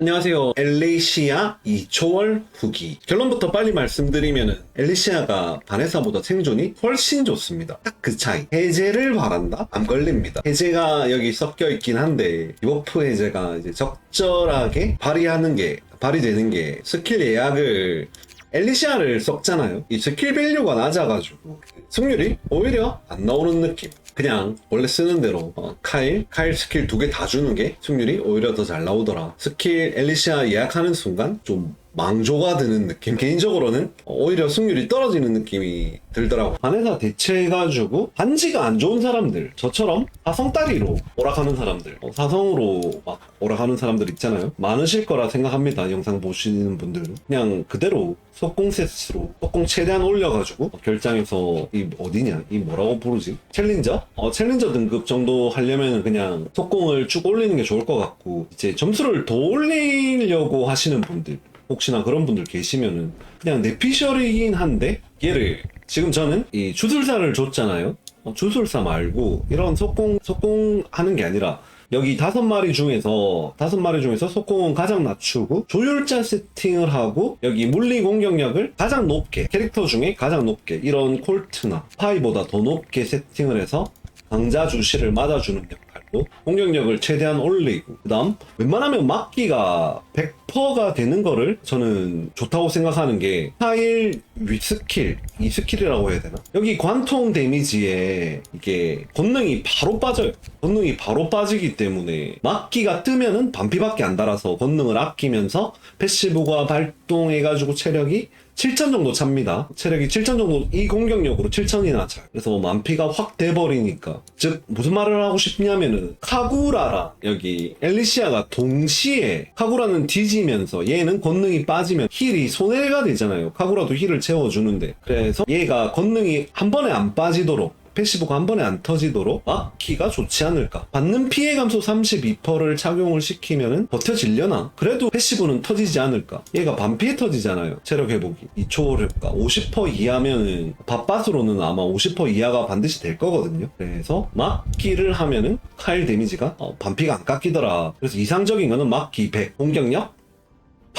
안녕하세요. 엘리시아 2초월 후기. 결론부터 빨리 말씀드리면은 엘리시아가 바네사보다 생존이 훨씬 좋습니다. 딱 그 차이. 해제를 바란다? 안 걸립니다. 해제가 여기 섞여 있긴 한데 디버프 해제가 이제 적절하게 발휘하는 게 발휘되는 게 스킬 예약을 엘리시아를 썩잖아요. 이 스킬 밸류가 낮아가지고 승률이 오히려 안 나오는 느낌. 그냥 원래 쓰는 대로 어, 카일, 카일 스킬 두 개 다 주는 게 승률이 오히려 더 잘 나오더라. 스킬 엘리시아 예약하는 순간 좀 망조가 드는 느낌. 개인적으로는 오히려 승률이 떨어지는 느낌이 들더라고. 반에다 대체해가지고 한지가 안 좋은 사람들, 저처럼 사성따리로 오락하는 사람들, 어, 사성으로 막 오락하는 사람들 있잖아요. 많으실 거라 생각합니다. 영상 보시는 분들은. 그냥 그대로 속공 세스로 속공 최대한 올려가지고 결장에서 이 어디냐? 이 뭐라고 부르지? 챌린저? 어, 챌린저 등급 정도 하려면 그냥 속공을 쭉 올리는 게 좋을 것 같고 이제 점수를 더 올리려고 하시는 분들 혹시나 그런 분들 계시면은 그냥 내피셜이긴 한데 얘를 지금 저는 이 주술사를 줬잖아요. 어, 주술사 말고 이런 속공 속공 하는 게 아니라 여기 다섯 마리 중에서 다섯 마리 중에서 속공은 가장 낮추고 조율자 세팅을 하고 여기 물리 공격력을 가장 높게 캐릭터 중에 가장 높게 이런 콜트나 파이보다 더 높게 세팅을 해서 강자 주시를 맞아주는 역할로 공격력을 최대한 올리고 그다음 웬만하면 막기가 100% 가 되는 거를 저는 좋다고 생각하는 게 파일 위스킬 이 스킬이라고 해야 되나 여기 관통 데미지에 이게 권능이 바로 빠져요 권능이 바로 빠지기 때문에 막기가 뜨면은 반피밖에 안 달아서 권능을 아끼면서 패시브가 발동해가지고 체력이 7천 정도 찹니다. 체력이 7천 정도 이 공격력으로 7천이나 차요. 그래서 만피가 확 돼버리니까 즉 무슨 말을 하고 싶냐면은 카구라랑 여기 엘리시아가 동시에 카구라는 뒤지 면서 얘는 권능이 빠지면 힐이 손해가 되잖아요. 카구라도 힐을 채워주는데 그래서 얘가 권능이 한 번에 안 빠지도록 패시브가 한 번에 안 터지도록 막기가 좋지 않을까. 받는 피해 감소 32%를 착용을 시키면은 버텨질려나? 그래도 패시브는 터지지 않을까. 얘가 반피해 터지잖아요. 체력 회복이. 이 초월 효과. 50% 이하면은 밥밭으로는 아마 50% 이하가 반드시 될 거거든요. 그래서 막기를 하면은 카일 데미지가 어, 반피가 안 깎이더라. 그래서 이상적인 거는 막기 100, 공격력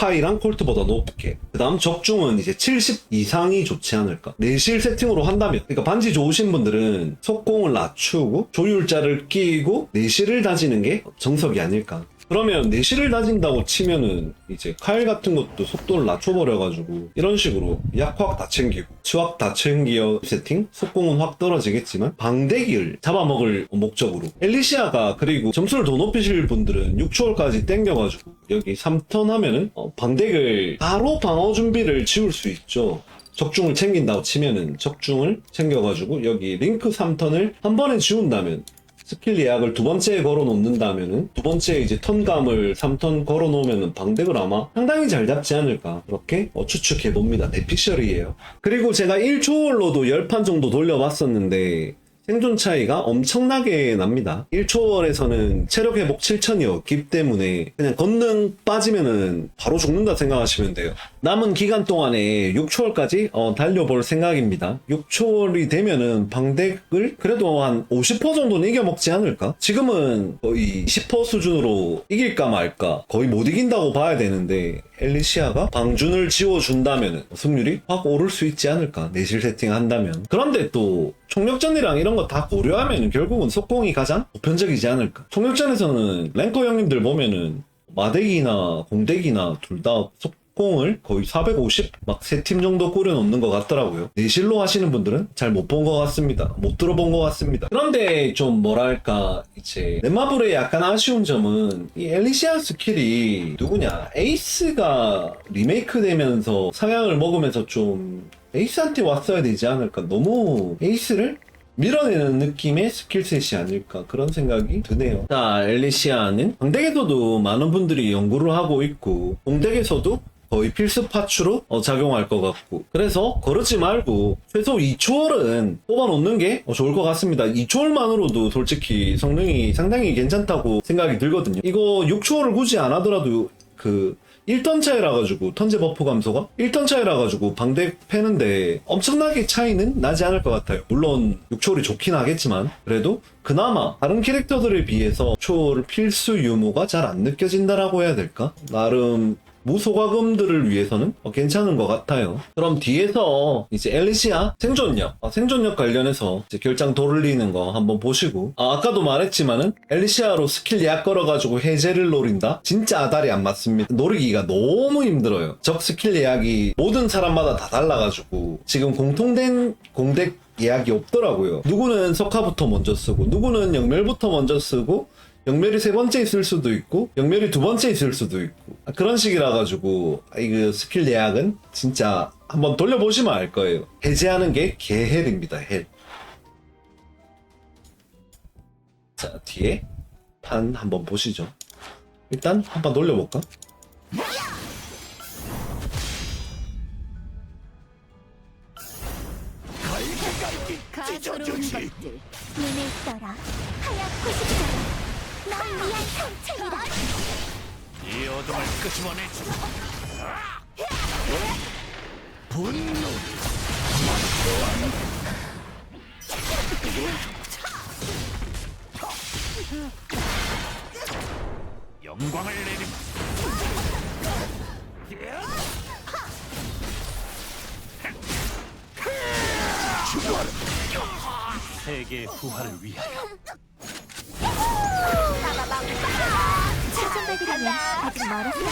파이랑 콜트보다 높게. 그 다음 적중은 이제 70 이상이 좋지 않을까. 내실 세팅으로 한다면. 그러니까 반지 좋으신 분들은 속공을 낮추고 조율자를 끼고 내실을 다지는 게 정석이 아닐까. 그러면 내실을 다진다고 치면은 이제 카일 같은 것도 속도를 낮춰버려가지고 이런 식으로 약확 다 챙기고 치확 다 챙기어 세팅? 속공은 확 떨어지겠지만 방대기를 잡아먹을 목적으로. 엘리시아가 그리고 점수를 더 높이실 분들은 6초월까지 땡겨가지고 여기 3턴 하면은 어, 방대기를 바로 방어 준비를 지울 수 있죠. 적중을 챙긴다고 치면은 적중을 챙겨가지고 여기 링크 3턴을 한 번에 지운다면 스킬 예약을 두 번째에 걸어 놓는다면은 두 번째 이제 턴감을 3턴 걸어 놓으면은 방덱을 아마 상당히 잘 잡지 않을까 그렇게 어, 추측해 봅니다. 내 픽셜이에요. 그리고 제가 1초월로도 10판 정도 돌려봤었는데 생존 차이가 엄청나게 납니다. 1초월에서는 체력 회복 7천이었기 때문에 그냥 건능 빠지면은 바로 죽는다 생각하시면 돼요. 남은 기간 동안에 6초월까지 어, 달려볼 생각입니다. 6초월이 되면은 방덱을 그래도 한 50% 정도는 이겨먹지 않을까? 지금은 거의 10% 수준으로 이길까 말까 거의 못 이긴다고 봐야 되는데 엘리시아가 방준을 지워준다면 승률이 확 오를 수 있지 않을까 내실 세팅한다면 그런데 또 총력전이랑 이런 거 다 고려하면 결국은 속공이 가장 보편적이지 않을까? 총력전에서는 랭커 형님들 보면은 마덱이나 공덱이나 둘 다 속 공을 거의 450 막 세 팀 정도 꾸려놓는 것 같더라고요. 내실로 하시는 분들은 잘 못 본 것 같습니다. 못 들어본 것 같습니다. 그런데 좀 뭐랄까 이제 넷마블의 약간 아쉬운 점은 이 엘리시아 스킬이 누구냐? 에이스가 리메이크 되면서 상향을 먹으면서 좀 에이스한테 왔어야 되지 않을까? 너무 에이스를 밀어내는 느낌의 스킬셋이 아닐까? 그런 생각이 드네요. 자, 엘리시아는 방덱에서도 많은 분들이 연구를 하고 있고 공덱에서도 거의 필수 파츠로 어, 작용할 것 같고 그래서 거르지 말고 최소 2초월은 뽑아놓는 게 어, 좋을 것 같습니다 2초월만으로도 솔직히 성능이 상당히 괜찮다고 생각이 들거든요 이거 6초월을 굳이 안 하더라도 그 1턴 차이라 가지고 턴제 버프 감소가 1턴 차이라 가지고 방대 패는데 엄청나게 차이는 나지 않을 것 같아요. 물론 6초월이 좋긴 하겠지만 그래도 그나마 다른 캐릭터들에 비해서 6초월 필수 유무가 잘 안 느껴진다라고 해야 될까? 나름 무소가금들을 위해서는 어, 괜찮은 것 같아요. 그럼 뒤에서 이제 엘리시아 생존력, 어, 생존력 관련해서 이제 결장 돌리는 거 한번 보시고 아, 아까도 말했지만은 엘리시아로 스킬 예약 걸어가지고 해제를 노린다? 진짜 아다리 안 맞습니다. 노리기가 너무 힘들어요. 적 스킬 예약이 모든 사람마다 다 달라가지고 지금 공통된 공덱 예약이 없더라고요. 누구는 석화부터 먼저 쓰고 누구는 영멸부터 먼저 쓰고 영멸이 세 번째 있을 수도 있고 영멸이 두 번째 있을 수도 있고 아, 그런 식이라 가지고 이그 스킬 예약은 진짜 한번 돌려보시면 알 거예요. 해제하는 게 개헬입니다. 헬. 자 뒤에 판 한번 보시죠. 일단 한번 돌려볼까? 가소로운 것들 눈을 떠라 하얗고 싶어라 널 위한 상책이라 이 어둠을 끄집어내주마 분노. 영광을 내림. 세계의 부활을 위하여 최선배들이면 아직 멀었어요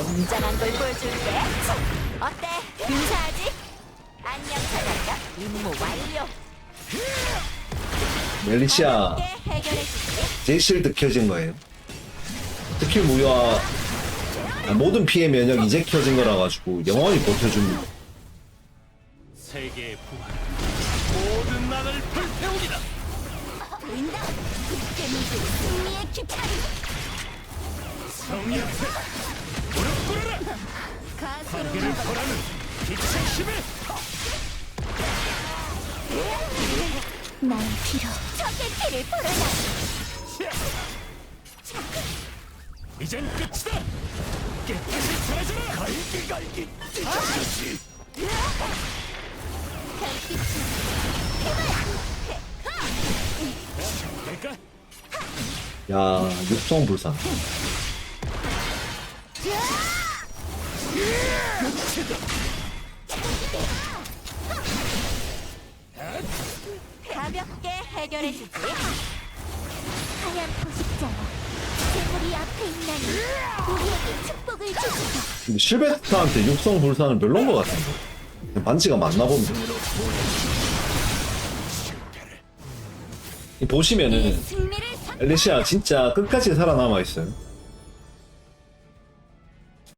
웅장한 걸 보여줄게 어때? 근사하지? 안녕 사냥가 임무 완료 멜리시아 함께 해결해 줄게 제 실드 켜진 거예요. 스킬 무효화 아, 모든 피해 면역 이제 켜진 거라 가지고 영원히 버텨줍니다. 세계의 부활 모든 나를 불 승리의 기차리 성의 앞에 무릎 꿇어라 길을 것 보라는 빛의 힘에 나의 피로 적의 피를 불어라 이젠 끝이다 깨끗이 사라져라 갈기 갈기 찢어지지 내가 야 육성 불상. 가볍게 해결해 주지 하얀 포식자야 재물이 앞에 있나니 우리에게 축복을 근데 실베스타한테 육성 불산은 별론 것 같은데. 반지가 맞나 봅니다. 이 보시면은 승리를 엘리시아 진짜 끝까지 살아남아 있어요.